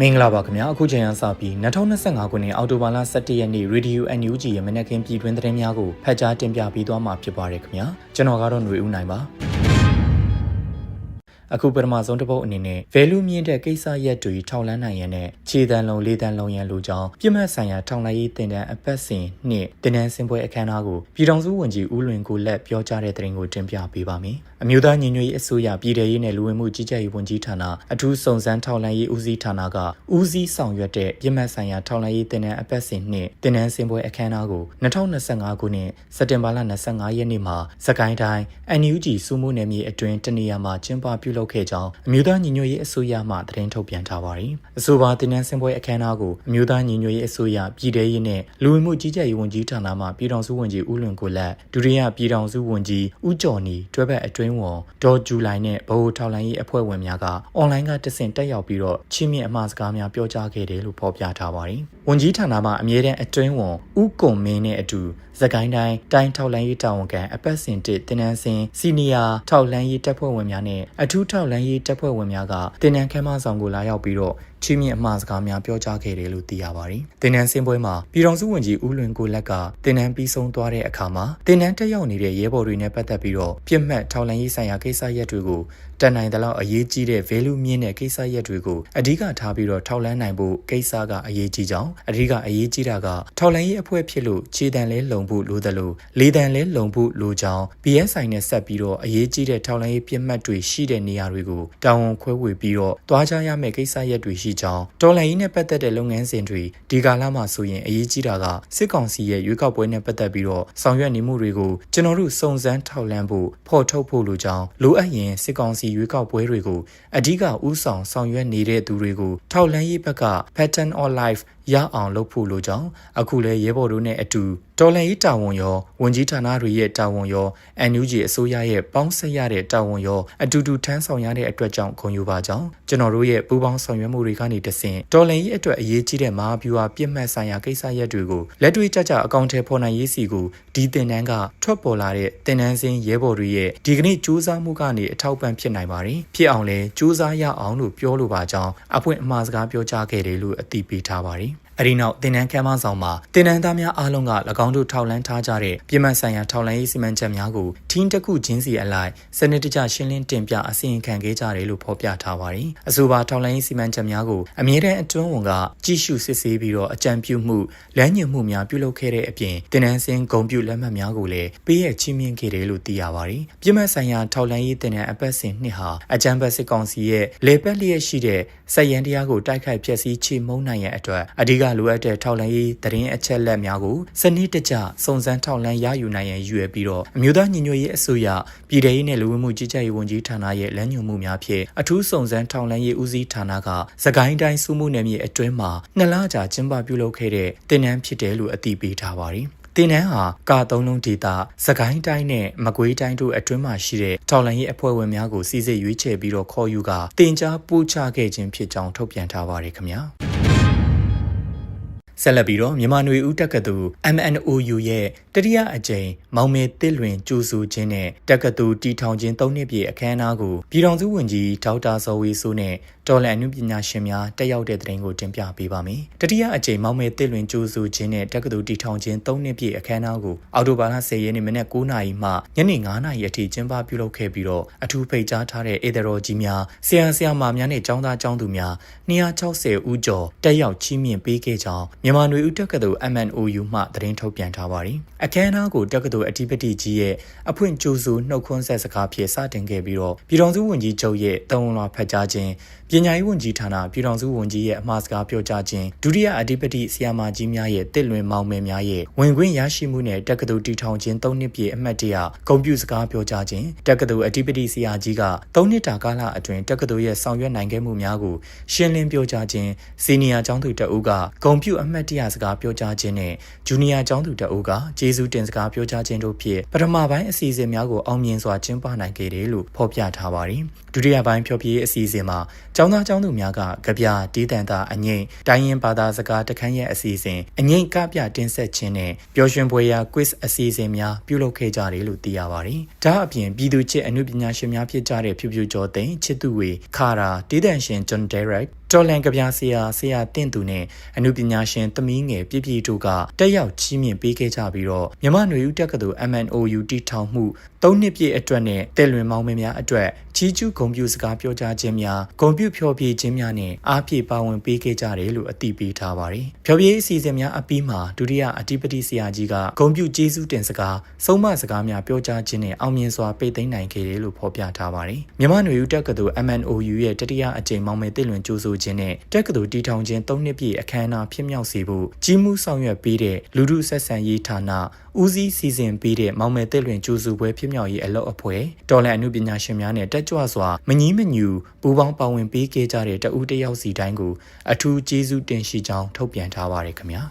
မင်္ဂလာပါခင်ဗျာအခုချိန်ကစပြီး2025ခုနှစ်အောက်တိုဘာလ17ရက်နေ့ Radio NUG ရဲ့မနက်ခင်းပြည်တွင်းသတင်းများကိုဖတ်ကြားတင်ပြပေးသွားမှာဖြစ်ပါတယ်ခင်ဗျာကျွန်တော်ကတော့ຫນွေဦးနိုင်ပါ အခုပထမဆုံးတစ်ပုတ်အနေနဲ့ value မြင့်တဲ့ကိစ္စရက်တွေထောက်လန်းနိုင်ရန်နဲ့ခြေတံလုံးလေးတံလုံးရန်လိုကြောင်းပြစ်မှတ်ဆိုင်ရာထောက်လှမ်းရေးတင်တန်းအပတ်စဉ်နှင့်တင်တန်းစင်ပွဲအခမ်းအနားကိုပြည်ထောင်စုဝန်ကြီးဦးလွင်ကိုလက်ပြောကြားတဲ့သတင်းကိုတင်ပြပေးပါမယ်။အမျိုးသားညီညွတ်ရေးအစိုးရပြည်ထရေးနဲ့လူဝင်မှုကြီးကြပ်ရေးဝန်ကြီးဌာနအထူးစုံစမ်းထောက်လှမ်းရေးဦးစီးဌာနကဦးစီးဆောင်ရွက်တဲ့ပြစ်မှတ်ဆိုင်ရာထောက်လှမ်းရေးတင်တန်းအပတ်စဉ်နှင့်တင်တန်းစင်ပွဲအခမ်းအနားကို2025ခုနှစ်စက်တင်ဘာလ25ရက်နေ့မှာစကိုင်းတိုင်း NUG စုမှုနယ်မြေအတွင်းတနေရာမှာကျင်းပပြုလုပ်ခဲ့ကြောင်းအမျိုးသားညီညွတ်ရေးအစိုးရမှသတင်းထုတ်ပြန်ထားပါတယ်။အဆိုပါတင်နန်းစင်ပွဲအခမ်းအနားကိုအမျိုးသားညီညွတ်ရေးအစိုးရပြည်ထရေးနဲ့လူဝင်မှုကြီးကြပ်ရေးဝန်ကြီးဌာနမှပြည်ထောင်စုဝန်ကြီးဦးလွင်ကိုလက်ဒုတိယပြည်ထောင်စုဝန်ကြီးဦးကျော်နီတွဲဘက်အတွင်းဝန်ဒေါ်ဂျူလိုင်နဲ့ဗဟိုထောက်လှမ်းရေးအဖွဲ့ဝင်များကအွန်လိုင်းကတဆင့်တက်ရောက်ပြီးတော့ချင်းမြင့်အမှားစကားများပြောကြားခဲ့တယ်လို့ဖော်ပြထားပါတယ်။ ဝန်ကြီးဌာနမှအမြဲတမ်းအတွင်းဝန်ဦးကွန်မင်းနဲ့အတူစကိုင်းတိုင်းတိုင်းထောက်လန်းရေးတာဝန်ခံအပတ်စဉ်တစ်တင်နန်းစင်စီနီယာထောက်လန်းရေးတပ်ဖွဲ့ဝင်များနဲ့အထူးထောက်လန်းရေးတပ်ဖွဲ့ဝင်များကတင်နန်းခမ်းမဆောင်ကိုလာရောက်ပြီးတော့ ချီးမြှင့်အမှားစကားများပြောကြားခဲ့တယ်လို့သိရပါတယ်။တင်နန်းစင်ပွဲမှာပြည်တော်စုဝန်ကြီးဦးလွင်ကိုလက်ကတင်နန်းပြီးဆုံးသွားတဲ့အခါမှာတင်နန်းတက်ရောက်နေတဲ့ရဲဘော်တွေနဲ့ပတ်သက်ပြီးတော့ပြစ်မှတ်ထောက်လန်းရေးဆိုင်ရာကိစ္စရပ်တွေကိုတန်နိုင်တဲ့လောက်အရေးကြီးတဲ့ value မြင့်တဲ့ကိစ္စရပ်တွေကိုအဓိကထားပြီးတော့ထောက်လန်းနိုင်ဖို့ကိစ္စကအရေးကြီးကြောင်းအဓိကအရေးကြီးတာကထောက်လန်းရေးအဖွဲ့ဖြစ်လို့ခြေတံလဲလုံဖို့လိုတယ်လို့လေတံလဲလုံဖို့လိုကြောင်း BSI နဲ့ဆက်ပြီးတော့အရေးကြီးတဲ့ထောက်လန်းရေးပြစ်မှတ်တွေရှိတဲ့နေရာတွေကိုတာဝန်ခွဲဝေပြီးတော့တွားကြရမယ့်ကိစ္စရပ်တွေရှိကြောင်းတော်လန်ရေးနဲ့ပတ်သက်တဲ့လုပ်ငန်းစဉ်တွေဒီကာလမှာဆိုရင်အရေးကြီးတာကစစ်ကောင်စီရဲ့ရွေးကောက်ပွဲနဲ့ပတ်သက်ပြီးတော့ဆောင်ရွက်နေမှုတွေကိုကျွန်တော်တို့စုံစမ်းထောက်လှမ်းဖို့ဖော်ထုတ်ဖို့လိုကြောင်းလိုအပ်ရင်စစ်ကောင်စီရွေးကောက်ပွဲတွေကိုအဓိကဥဆောင်ဆောင်ရွက်နေတဲ့သူတွေကိုထောက်လှမ်းရေးဘက်က pattern of life ရအောင်လုပ်ဖို့လိုကြောင်းအခုလဲရဲဘော်တို့နဲ့အတူတော်လှန်ရေးတာဝန်ရောဝန်ကြီးဌာနတွေရဲ့တာဝန်ရော NUG အစိုးရရဲ့ပေါင်းစပ်ရတဲ့တာဝန်ရောအတူတူထမ်းဆောင်ရတဲ့အတွက်ကြောင့်ဂုဏ်ယူပါကြောင်းကျွန်တော်တို့ရဲ့ပူးပေါင်းဆောင်ရွက်မှုတွေကနေတဆင့်တော်လှန်ရေးအတွက်အရေးကြီးတဲ့မဟာဗျူဟာပြစ်မှတ်ဆိုင်ရာကိစ္စရပ်တွေကိုလက်တွေ့ကျကျအကောင့်ထဲပေါ်နိုင်ရေးစီကိုဒီတင်နန်းကထွက်ပေါ်လာတဲ့တင်နန်းစင်းရဲဘော်တွေရဲ့ဒီကနေ့စူးစမ်းမှုကနေအထောက်ပံ့ဖြစ်နိုင်ပါတယ်ဖြစ်အောင်လဲစူးစမ်းရအောင်လို့ပြောလိုပါကြောင်းအပွင့်အမှားစကားပြောကြားခဲ့တယ်လို့အသိပေးထားပါတယ် အဒီနောက်တင်နန်းကမ်းမဆောင်မှာတင်နန်းသားများအားလုံးက၎င်းတို့ထောက်လန်းထားကြတဲ့ပြည်မဆိုင်ရာထောက်လန်းရေးစီမံချက်များကိုထင်းတစ်ခုချင်းစီအလိုက်စနစ်တကျရှင်းလင်းတင်ပြအစီရင်ခံခဲ့ကြတယ်လို့ဖော်ပြထားပါတယ်။အဆိုပါထောက်လန်းရေးစီမံချက်များကိုအမြဲတမ်းအတွင်းဝန်ကကြည့်ရှုစစ်ဆေးပြီးတော့အကြံပြုမှုလမ်းညွှန်မှုများပြုလုပ်ခဲ့တဲ့အပြင်တင်နန်းစင်ဂုံပြုလက်မှတ်များကိုလည်းပေးရချင်းမြင့်ခဲ့တယ်လို့သိရပါတယ်။ပြည်မဆိုင်ရာထောက်လန်းရေးတင်နန်းအပတ်စဉ်နှစ်ဟာအကြံပတ်စစ်ကောင်စီရဲ့လေပတ်လျက်ရှိတဲ့စက်ရန်တရားကိုတိုက်ခိုက်ဖျက်ဆီးချေမှုန်းနိုင်ရန်အတွက်အဓိကလိုအပ်တဲ့ထောက်လန်းရေးသတင်းအချက်လက်များကိုစနစ်တကျစုံစမ်းထောက်လန်းရယူနိုင်ရန်ရည်ရွယ်ပြီးတော့အမျိုးသားညီညွတ်ရေးအစိုးရပြည်ထရေးနဲ့လူဝင်မှုကြီးကြပ်ရေးဝန်ကြီးဌာနရဲ့လမ်းညွှန်မှုများဖြင့်အထူးစုံစမ်းထောက်လန်းရေးဦးစီးဌာနကစကိုင်းတိုင်းစုမှုနယ်မြေအတွင်းမှာနှစ်လကြာကျင်းပပြုလုပ်ခဲ့တဲ့တင်နန်းဖြစ်တယ်လို့အသိပေးထားပါတယ်တင်နန်းဟာကာသုံးလုံးဒေတာစကိုင်းတိုင်းနဲ့မကွေးတိုင်းတို့အတွင်းမှာရှိတဲ့ထောက်လန်ရေးအဖွဲ့ဝင်များကိုစီစစ်ရွေးချယ်ပြီးတော့ခေါ်ယူကတင် जा ပို့ချခဲ့ခြင်းဖြစ်ကြောင်းထုတ်ပြန်ထားပါတယ်ခင်ဗျာ ဆက်လက်ပြီးတော့မြန်မာနွေဦးတက္ကသိုလ် MNOU ရဲ့တတိယအကြိမ်မောင်မေတစ်လွင်ကျူစုခြင်းနဲ့တက္ကသိုလ်တီထောင်ခြင်း၃နှစ်ပြည့်အခမ်းအနားကိုပြည်ထောင်စုဝန်ကြီးဒေါက်တာဇော်ဝေဆိုးနဲ့ တော်လန်အနုပညာရှင်များတက်ရောက်တဲ့တဲ့ရင်ကိုတင်ပြပေးပါမယ်။တတိယအကြိမ်မောင်မေတစ်လွင်ကျူစုခြင်းနဲ့တက္ကသိုလ်တီထောင်ခြင်း၃နှစ်ပြည့်အခမ်းအနားကိုအောက်တိုဘာလ10ရက်နေ့မနက်9:00နာရီမှညနေ9:00နာရီအထိကျင်းပပြုလုပ်ခဲ့ပြီးတော့အထူးဖိတ်ကြားထားတဲ့ဧဒရော်ကြီးများဆရာဆရာမများနဲ့ကျောင်းသားကျောင်းသူများ260ဦးကျော်တက်ရောက်ချီးမြှင့်ပေးခဲ့ကြောင်းမြန်မာနွေဦးတက္ကသိုလ် MNOU မှသတင်းထုတ်ပြန်ထားပါတယ်။အခမ်းအနားကိုတက္ကသိုလ်အဓိပတိကြီးရဲ့အဖွင့်ကြိုးဆိုနှုတ်ခွန်းဆက်စကားဖြင့်စတင်ခဲ့ပြီးတော့ပြည်တော်စုဝန်ကြီးချုပ်ရဲ့တုံးလွှာဖတ်ကြားခြင်းပညာရေးဝန်ကြီးဌာနပြည်တော်စုဝန်ကြီးရဲ့အမှားစကားပြောကြားခြင်းဒုတိယအဓိပတိဆရာမကြီးများရဲ့တစ်လွင်မောင်မယ်များရဲ့ဝင်ခွင့်ရရှိမှုနဲ့တက္ကသိုလ်တည်ထောင်ခြင်း၃နှစ်ပြည့်အမှတ်တရဂုဏ်ပြုစကားပြောကြားခြင်းတက္ကသိုလ်အဓိပတိဆရာကြီးက၃နှစ်တာကာလအတွင်းတက္ကသိုလ်ရဲ့ဆောင်ရွက်နိုင်ခဲ့မှုများကိုရှင်းလင်းပြောကြားခြင်းစီနီယာကျောင်းသူတအုပ်ကဂုဏ်ပြုအမှတ်တရစကားပြောကြားခြင်းနဲ့ဂျူနီယာကျောင်းသူတအုပ်ကကျေးဇူးတင်စကားပြောကြားခြင်းတို့ဖြင့်ပထမပိုင်းအစီအစဉ်များကိုအောင်မြင်စွာကျင်းပနိုင်ခဲ့တယ်လို့ဖော်ပြထားပါတယ်ဒုတိယပိုင်းဖျော်ဖြေရေးအစီအစဉ်မှာကျောင်းသားကျောင်းသူများကကြပြဒေးတန်တာအငိမ့်တိုင်းရင်ဘာသာစကားတခန်းရဲ့အစီအစဉ်အငိမ့်ကပြတင်ဆက်ခြင်းနဲ့ပျော်ရွှင်ပွဲရာ quiz အစီအစဉ်များပြုလုပ်ခဲ့ကြတယ်လို့သိရပါတယ်။ဒါအပြင်ပြည်သူချစ်အမှုပညာရှင်များဖြစ်ကြတဲ့ဖြူဖြူကျော်သိန်းချစ်သူဝေခါရာဒေးတန်ရှင်ဂျွန်ဒဲရက်တော်လန်ကဗျာဆရာဆရာတင့်သူနဲ့အနုပညာရှင်သမီးငယ်ပြည့်ပြည့်တို့ကတက်ရောက်ချီးမြှင့်ပေးခဲ့ကြပြီးတော့မြမနွေဦးတက္ကသိုလ် MNOU တီထောင်မှု၃နှစ်ပြည့်အတွက်နဲ့တယ်လွင်မောင်းမင်းများအတွက်ချီးကျူးဂုဏ်ပြုစကားပြောကြားခြင်းများဂုဏ်ပြုဖျော်ဖြေခြင်းများနဲ့အားဖြည့်ပါဝင်ပေးခဲ့ကြတယ်လို့အသိပေးထားပါတယ်။ဖျော်ဖြေအစီအစဉ်များအပြီးမှာဒုတိယအဓိပတိဆရာကြီးကဂုဏ်ပြုကျေးဇူးတင်စကားဆုံးမစကားများပြောကြားခြင်းနဲ့အောင်မြင်စွာပိတ်သိမ်းနိုင်ခဲ့တယ်လို့ဖော်ပြထားပါတယ်။မြမနွေဦးတက္ကသိုလ် MNOU ရဲ့တတိယအကြိမ်မောင်မယ်တည်လွင်ကြိုးဆိုခြင်းနဲ့တက္ကသိုလ်တည်ထောင်ခြင်း၃နှစ်ပြည့်အခမ်းအနားဖြစ်မြောက်စေဖို့ကြီးမှုဆောင်ရွက်ပေးတဲ့လူထုဆက်ဆံရေးဌာနဦးစီးစီစဉ်ပေးတဲ့မောင်မယ်တည်လွင်ကြိုးဆိုပွဲဖြစ်မြောက်ရေးအလုပ်အဖွဲ့တော်လန်အမှုပညာရှင်များနဲ့တက်ကြွစွာမငီးမညူပူးပေါင်းပါဝင်ပေးခဲ့ကြတဲ့တဦးတယောက်စီတိုင်းကိုအထူးကျေးဇူးတင်ရှိကြောင်းထုတ်ပြန်ထားပါတယ်ခင်ဗျာ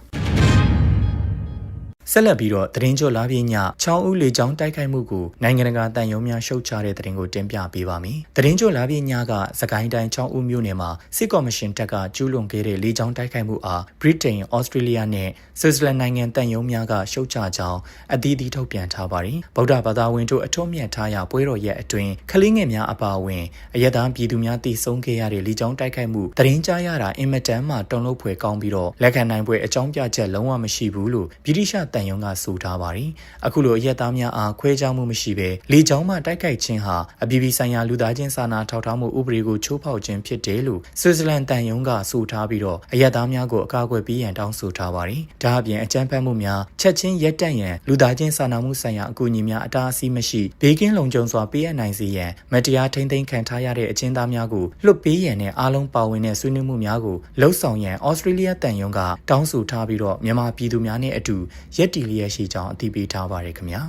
ဆက်လက်ပြီးတော့သတင်းကြိုလာပြညချောင်းဦးလေချောင်းတိုက်ခိုက်မှုကိုနိုင်ငံတကာတန်ယုံများရှုတ်ချတဲ့သတင်းကိုတင်ပြပေးပါမယ်။သတင်းကြိုလာပြညကစကိုင်းတိုင်းချောင်းဦးမြို့နယ်မှာစစ်ကော်မရှင်တပ်ကကျူးလွန်ခဲ့တဲ့လေချောင်းတိုက်ခိုက်မှုအားဗြိတိန်၊ဩစတြေးလျနဲ့ဆွစ်ဇာလန်နိုင်ငံတန်ယုံများကရှုတ်ချကြောင်းအသီးသီးထုတ်ပြန်ထားပါတယ်။ဗုဒ္ဓဘာသာဝင်တို့အထွတ်မြတ်ထားရာပွဲတော်ရက်အတွင်းခလေးငယ်များအပါအဝင်အယက်သားပြည်သူများတည်ဆုံခဲ့ရတဲ့လေချောင်းတိုက်ခိုက်မှုသတင်းကြားရတာအင်မတန်မှတုန်လှုပ်ဖွယ်ကောင်းပြီးတော့လက်ခံနိုင်ပွဲအကြောင်းပြချက်လုံးဝမရှိဘူးလို့ဗြိတိရှတန်ယုံကဆိုထားပါတယ်။အခုလိုအရက်သားများအားခွဲခြားမှုမရှိဘဲလေကြောင်းမှတိုက်ခိုက်ခြင်းဟာအပြည်ပြည်ဆိုင်ရာလူသားချင်းစာနာထောက်ထားမှုဥပဒေကိုချိုးဖောက်ခြင်းဖြစ်တယ်လို့ဆွစ်ဇာလန်တန်ယုံကဆိုထားပြီးတော့အရက်သားများကိုအကာအကွယ်ပေးရန်တောင်းဆိုထားပါတယ်။ဒါအပြင်အကြမ်းဖက်မှုများချက်ချင်းရက်တန့်ရန်လူသားချင်းစာနာမှုဆိုင်ရာအကူအညီများအတားအဆီးမရှိဘေးကင်းလုံခြုံစွာပေးအပ်နိုင်စေရန်မတရားထိန်းသိမ်းခံထားရတဲ့အကျဉ်းသားများကိုလွတ်ပေးရန်နဲ့အားလုံးပါဝင်တဲ့ဆွေးနွေးမှုများကိုလှုပ်ဆောင်ရန်ဩစတြေးလျတန်ယုံကတောင်းဆိုထားပြီးတော့မြန်မာပြည်သူများနဲ့အတူရက်တီလျက်ရှိကြောင်းအသိပေးထားပါတယ်ခင်ဗျာ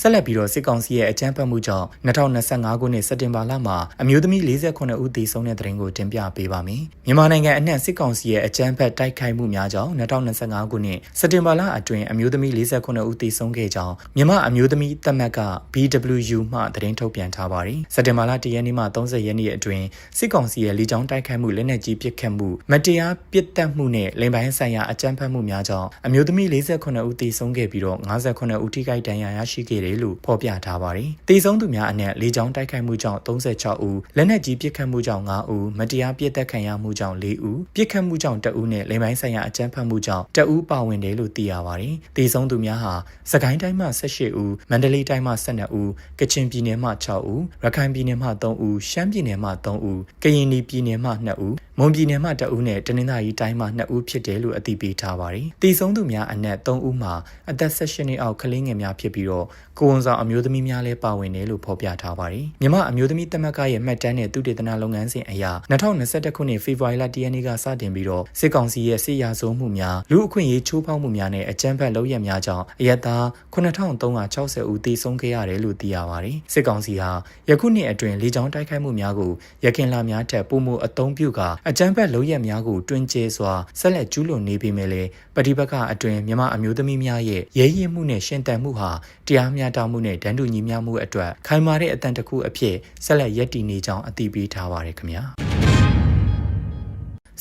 ဆက်လက်ပြီးတော့စစ်ကောင်စီရဲ့အကြမ်းဖက်မှုကြောင့်2025ခုနှစ်စက်တင်ဘာလမှာအမျိုးသမီး48ဦးသေဆုံးတဲ့တဲ့ရင်ကိုတင်ပြပေးပါမယ်။မြန်မာနိုင်ငံအနှံ့စစ်ကောင်စီရဲ့အကြမ်းဖက်တိုက်ခိုက်မှုများကြောင့်2025ခုနှစ်စက်တင်ဘာလအတွင်းအမျိုးသမီး48ဦးသေဆုံးခဲ့ကြောင်းမြန်မာအမျိုးသမီးတပ်မက်က BWU မှသတင်းထုတ်ပြန်ထားပါတယ်။စက်တင်ဘာလ1ရက်နေ့မှ30ရက်နေ့အတွင်းစစ်ကောင်စီရဲ့လေကြောင်းတိုက်ခိုက်မှုလက်နက်ကြီးပစ်ခတ်မှုမတရားပစ်တက်မှုနဲ့လိမ်ပိုင်းဆိုင်ရာအကြမ်းဖက်မှုများကြောင့်အမျိုးသမီး48ဦးသေဆုံးခဲ့ပြီးတော့58ဦးထိခိုက်ဒဏ်ရာရရှိခဲ့တယ်လို့ဖော်ပြထားပါတယ်။တေဆုံးသူများအနက်လေကြောင်းတိုက်ခိုက်မှုကြောင့်36ဦးလက်နက်ကြီးပစ်ခတ်မှုကြောင့်9ဦးမတရားပစ်တက်ခံရမှုကြောင့်4ဦးပစ်ခတ်မှုကြောင့်2ဦးနဲ့လိမ်ပိုင်းဆိုင်ရာအကြမ်းဖက်မှုကြောင့်2ဦးပါဝင်တယ်လို့သိရပါတယ်။တေဆုံးသူများဟာစကိုင်းတိုင်းမှ18ဦးမန္တလေးတိုင်းမှ12ဦးကချင်ပြည်နယ်မှ6ဦးရခိုင်ပြည်နယ်မှ3ဦးရှမ်းပြည်နယ်မှ3ဦးကရင်ပြည်နယ်မှ2ဦးမွန်ပြည်နယ်မှ2ဦးနဲ့တနင်္သာရီတိုင်းမှ2ဦးဖြစ်တယ်လို့အသိပေးထားပါတယ်။တေဆုံးသူများအနက်3ဦးမှာအသက်18နှစ်အောက်ကလေးငယ်များဖြစ်ပြီးတော့ကိုဝန်ဆောင်အမျိုးသမီးများလည်းပါဝင်တယ်လို့ဖော်ပြထားပါတယ်။မြမအမျိုးသမီးတမက်ကရဲ့မှတ်တမ်းနဲ့သူတေသနာလုပ်ငန်းစဉ်အရ2021ခုနှစ်ဖေဖော်ဝါရီလ10ရက်နေ့ကစတင်ပြီးတော့စစ်ကောင်စီရဲ့စစ်ရာဇဝမှုများလူအခွင့်အရေးချိုးဖောက်မှုများနဲ့အကြမ်းဖက်လုပ်ရများကြောင့်အယက်သား9360ဦးသေဆုံးခဲ့ရတယ်လို့သိရပါတယ်။စစ်ကောင်စီဟာယခုနှစ်အတွင်းလေကြောင်းတိုက်ခိုက်မှုများကိုရခင်လာများထက်ပုံမှုအသုံးပြုကာအကြမ်းဖက်လုပ်ရများကိုတွင်ကျဲစွာဆက်လက်ကျူးလွန်နေပေမဲ့လည်းပဋိပက္ခအတွင်းမြမအမျိုးသမီးများရဲ့ရဲရင်မှုနဲ့ရှင်တန်မှုဟာတရားမျှတမှုနဲ့ဒဏ်တူညီမျှမှုအတွက်ခိုင်မာတဲ့အတန်တခုအဖြစ်ဆက်လက်ရည်တည်နေကြောင်းအသိပေးထားပါတယ်ခင်ဗျာ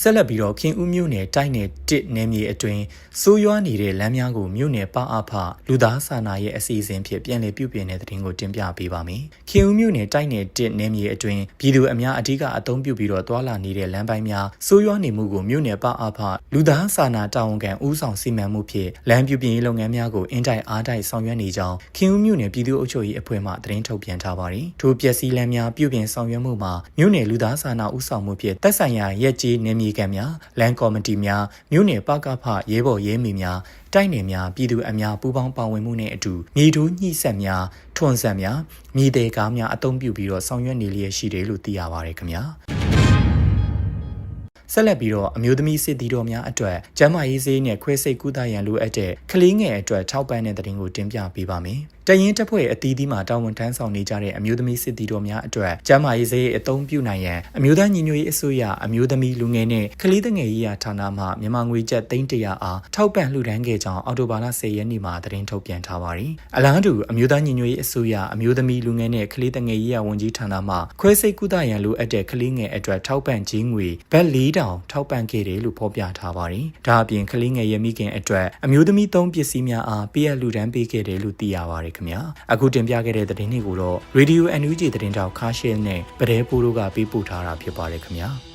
ဆက်လက်ပြီးတော့ခင်ဦးမြို့နယ်တိုက်နယ်တစ်နယ်မြေအတွင်းစိုးရွားနေတဲ့လမ်းများကိုမြို့နယ်ပအဖလူသားစာနာရဲ့အစီအစဉ်ဖြင့်ပြန်လည်ပြုပြင်တဲ့တဲ့တင်ကိုတင်ပြပေးပါမယ်။ခင်ဦးမြို့နယ်တိုက်နယ်တစ်နယ်မြေအတွင်းပြည်သူအများအဓိကအသုံးပြုပြီးတော့တွာလာနေတဲ့လမ်းပိုင်းများစိုးရွားနေမှုကိုမြို့နယ်ပအဖလူသားစာနာတာဝန်ခံဦးဆောင်စီမံမှုဖြင့်လမ်းပြုပြင်ရေးလုပ်ငန်းများကိုအင်တိုက်အားတိုက်ဆောင်ရွက်နေကြောင်းခင်ဦးမြို့နယ်ပြည်သူ့အုပ်ချုပ်ရေးအဖွဲ့မှသတင်းထုတ်ပြန်ထားပါတယ်။ထိုပျက်စီးလမ်းများပြုပြင်ဆောင်ရွက်မှုမှာမြို့နယ်လူသားစာနာဦးဆောင်မှုဖြင့်တက်ဆိုင်ရာရက်ကြီးနယ်မြေကံများလမ်းကော်မတီများမြို့နယ်ပကဖရဲဘော်ရဲမီများတိုက်နယ်များပြည်သူအများပူးပေါင်းပါဝင်မှုနဲ့အတူမြေတိုးညှိဆက်များထွန်ဆက်များမြေသေးကားများအသုံးပြုပြီးတော့ဆောင်ရွက်နေလျက်ရှိတယ်လို့သိရပါတယ်ခင်ဗျာ ဆက်လက်ပြီးတော့အမျိုးသမီးစစ်သည်တော်များအတွက်ကျန်းမာရေးဆေးနဲ့ခွဲစိတ်ကုသရန်လိုအပ်တဲ့ကလေးငယ်အတွက်ထောက်ပံ့တဲ့တဲ့တင်ကိုတင်ပြပေးပါမယ်။တရင်တပ်ဖွဲ့အသီးသီးမှတာဝန်ထမ်းဆောင်နေကြတဲ့အမျိုးသမီးစစ်သည်တော်များအတွက်ကျန်းမာရေးစေးအသုံးပြုနိုင်ရန်အမျိုးသားညီညွတ်ရေးအစိုးရအမျိုးသမီးလူငယ်နဲ့ကလေးငယ်ရေးရာဌာနမှမြန်မာငွေကျပ်300အားထောက်ပံ့လှူဒန်းခဲ့ကြောင်းအော်တိုဘာလ10ရက်နေ့မှာသတင်းထုတ်ပြန်ထားပါတယ်။အလားတူအမျိုးသားညီညွတ်ရေးအစိုးရအမျိုးသမီးလူငယ်နဲ့ကလေးငယ်ရေးရာဝန်ကြီးဌာနမှခွဲစိတ်ကုသရန်လိုအပ်တဲ့ကလေးငယ်အတွက်ထောက်ပံ့ခြင်းငွေဘတ်တောင်ထောက်ပံ့ခဲ့တယ်လို့ဖော်ပြထားပါတယ်။ဒါအပြင်ကလေးငယ်ရဲ့မိခင်အတွက်အမျိုးသမီးသုံးပစ္စည်းများအားပေးအပ်လှူဒန်းပေးခဲ့တယ်လို့သိရပါတယ်ခင်ဗျာ။အခုတင်ပြခဲ့တဲ့သတင်းတွေကိုတော့ Radio NUG သတင်းတောက်ခါရှင်းနဲ့ပဒဲပိုးတို့ကပေးပို့ထားတာဖြစ်ပါတယ်ခင်ဗျာ။